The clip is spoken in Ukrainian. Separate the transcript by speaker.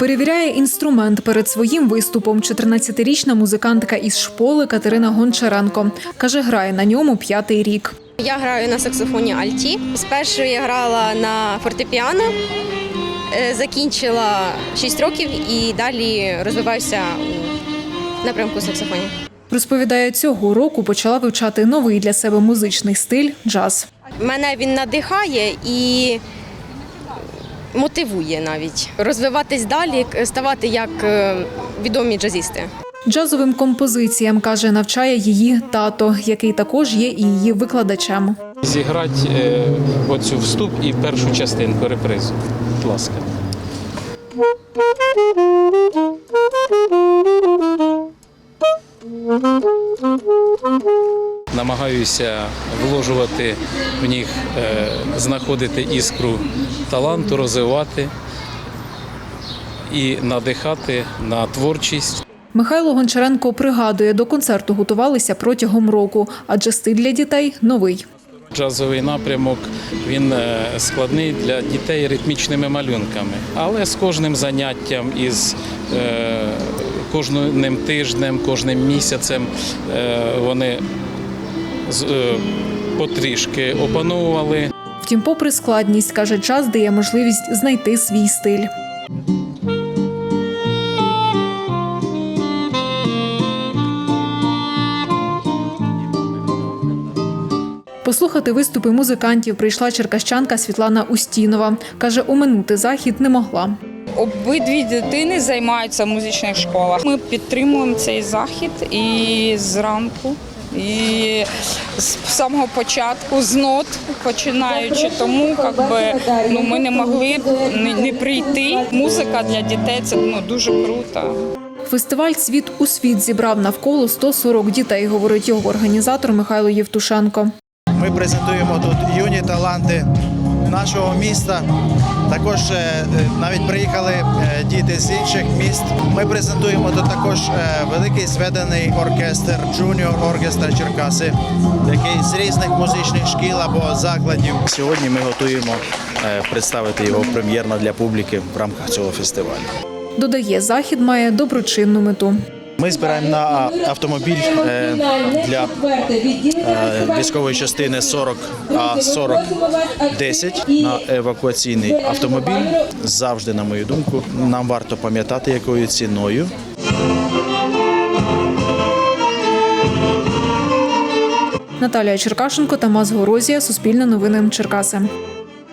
Speaker 1: Перевіряє інструмент перед своїм виступом 14-річна музикантка із шполи Катерина Гончаренко. Каже, грає на ньому п'ятий рік.
Speaker 2: Я граю на саксофоні Альті. Спершу я грала на фортепіано, е, закінчила 6 років і далі розвиваюся у напрямку саксофоні.
Speaker 1: Розповідає, цього року почала вивчати новий для себе музичний стиль джаз.
Speaker 2: Мене він надихає і мотивує навіть розвиватись далі, ставати як е, відомі джазісти.
Speaker 1: Джазовим композиціям каже, навчає її тато, який також є і її викладачем.
Speaker 3: Зіграти е, оцю вступ і першу частинку репризу. Будь ласка. Намагаюся вложувати в них, е, знаходити іскру таланту, розвивати і надихати на творчість.
Speaker 1: Михайло Гончаренко пригадує, до концерту готувалися протягом року, адже стиль для дітей новий.
Speaker 3: Джазовий напрямок він е, складний для дітей ритмічними малюнками, але з кожним заняттям, із е, кожним тижнем, кожним місяцем е, вони е, потрішки опановували.
Speaker 1: Втім, попри складність, каже, час дає можливість знайти свій стиль. Послухати виступи музикантів прийшла черкащанка Світлана Устінова. Каже, оминути захід не могла.
Speaker 4: Обидві дитини займаються в музичних школах. Ми підтримуємо цей захід і зранку, і з самого початку, з нот починаючи. Тому как би, ну, ми не могли не, не прийти. Музика для дітей це ну, дуже круто.
Speaker 1: Фестиваль Світ у світ зібрав навколо 140 дітей, говорить його організатор Михайло Євтушенко.
Speaker 5: Ми презентуємо тут юні таланти нашого міста. Також е, е, навіть приїхали е, діти з інших міст. Ми презентуємо тут також великий зведений оркестр Junior Orchestra Черкаси, який з різних музичних шкіл або закладів.
Speaker 6: Сьогодні ми готуємо представити його прем'єрно для публіки в рамках цього фестивалю.
Speaker 1: Додає, захід має доброчинну мету.
Speaker 6: Ми збираємо на автомобіль е, для е, військової частини 40 а 40 10 на евакуаційний автомобіль. Завжди, на мою думку, нам варто пам'ятати, якою ціною
Speaker 1: Наталія Черкашенко, Тамас Горозія, Суспільне новини Черкаси.